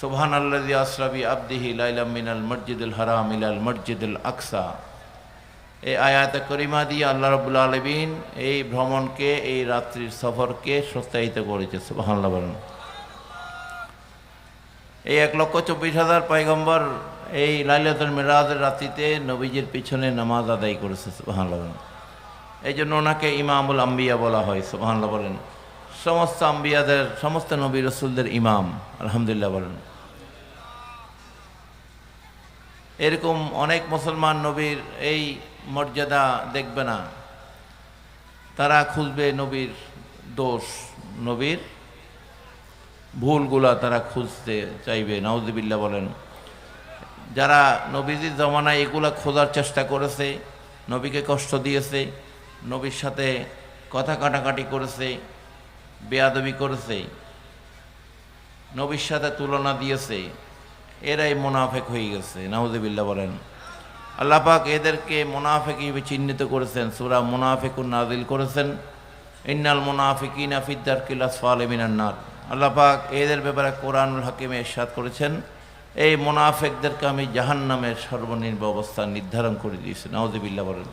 সুবহান আল্লাহ আসরাবি আব্দিহি লাইলাম মিনাল মসজিদুল হারাম ইলাল মসজিদুল আকসা। এই আয়াত করিমা দিয়ে আল্লাহ রবুল আলমিন এই ভ্রমণকে, এই রাত্রির সফরকে সত্যায়িত করেছে। সুবহানাল্লাহ বলেন। এই এক লক্ষ চব্বিশ হাজার পয়গম্বর এই লাইলাতুল মিরাজের রাত্রিতে নবীজির পিছনে নামাজ আদায় করেছে। সুবহানাল্লাহ বলেন। এই জন্য ওনাকে ইমামুল আম্বিয়া বলা হয়। সুবহানাল্লাহ বলেন। সমস্ত আম্বিয়াদের, সমস্ত নবী রসুলদের ইমাম। আলহামদুলিল্লাহ বলেন। এরকম অনেক মুসলমান নবীর এই মর্যাদা দেখবে না। তারা খুঁজবে নবীর দোষ, নবীর ভুলগুলা তারা খুঁজতে চাইবে। নাউজবিল্লা বলেন, যারা নবীজির জমানায় এগুলা খোঁজার চেষ্টা করেছে, নবীকে কষ্ট দিয়েছে, নবীর সাথে কথা কাটাকাটি করেছে, বেয়াদবি করেছে, নবীর সাথে তুলনা দিয়েছে এরাই মোনাফেক হয়ে গেছে নাউজবিল্লা বলেন। আল্লাহ পাক এদেরকে মোনাফেক হিসেবে চিহ্নিত করেছেন। সুরা মোনাফেকুন নাজিল করেছেন। ইন্নাল মোনাফিকিন আফিদ্দার কিলাস ফালেমিনান্নার আল্লাহ পাক এদের ব্যাপারে কোরআনুল হাকিমে এরশাদ করেছেন। এই মোনাফেকদেরকে আমি জাহান্নামের সর্বনিম্ন অবস্থা নির্ধারণ করে দিয়েছি। নাউজবিল্লা বলেন।